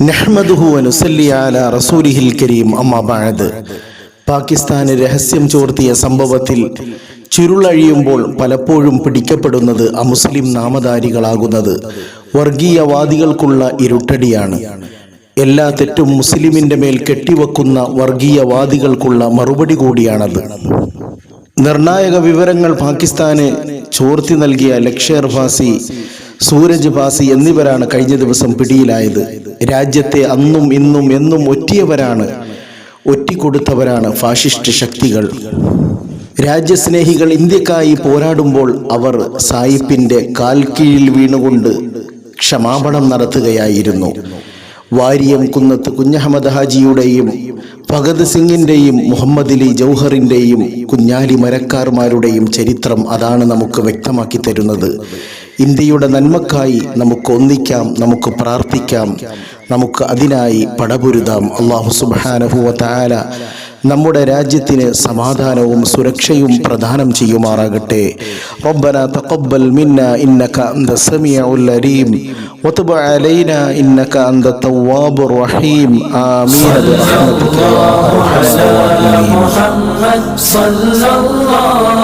നഹ്മദുഹു റസൂലിഹിൽ കരീം. പാകിസ്ഥാന് രഹസ്യം ചോർത്തിയ സംഭവത്തിൽ ചുരുളഴിയുമ്പോൾ പലപ്പോഴും പിടിക്കപ്പെടുന്നത് അമുസ്ലിം നാമധാരികളാകുന്നത് വർഗീയവാദികൾക്കുള്ള ഇരുട്ടടിയാണ്. എല്ലാ തെറ്റും മുസ്ലിമിന്റെ മേൽ കെട്ടിവെക്കുന്ന വർഗീയവാദികൾക്കുള്ള മറുപടി കൂടിയാണത്. നിർണായക വിവരങ്ങൾ പാകിസ്ഥാന് ചോർത്തി നൽകിയ ലക്ഷേർ ഭാസി സൂരജ് ഭാസി എന്നിവരാണ് കഴിഞ്ഞ ദിവസം പിടിയിലായത്. രാജ്യത്തെ അന്നും ഇന്നും എന്നും ഒറ്റിയവരാണ് ഒറ്റിക്കൊടുത്തവരാണ് ഫാഷിസ്റ്റ് ശക്തികൾ. രാജ്യസ്നേഹികൾ ഇന്ത്യക്കായി പോരാടുമ്പോൾ അവർ സായിപ്പിന്റെ കാൽ കീഴിൽ വീണുകൊണ്ട് ക്ഷമാപണം നടത്തുകയായിരുന്നു. വാരിയം കുന്നത്ത് കുഞ്ഞഹമ്മദ് ഹാജിയുടെയും ഭഗത് സിംഗിന്റെയും മുഹമ്മദ് അലി ജൗഹറിന്റെയും കുഞ്ഞാലി മരക്കാർമാരുടെയും ചരിത്രം അതാണ് നമുക്ക് വ്യക്തമാക്കി തരുന്നത്. ഇന്ത്യയുടെ നന്മക്കായി നമുക്ക് ഒന്നിക്കാം നമുക്ക് പ്രാർത്ഥിക്കാം നമുക്ക് അതിനായി പടപൊരുതാം. അള്ളാഹു സുബാനഹുവ താല നമ്മുടെ രാജ്യത്തിന് സമാധാനവും സുരക്ഷയും പ്രദാനം ചെയ്യുമാറാകട്ടെ. റബ്ബന തഖബ്ബൽ മിന്ന ഇന്നക അന്ത സമീഉൽ അലീം. വതുബ് അലൈന ഇന്നക അന്ത തവ്വാബുർ റഹീം. ആമീൻ. ബിറഹ്മതിക യാ അർഹമർ റഹീം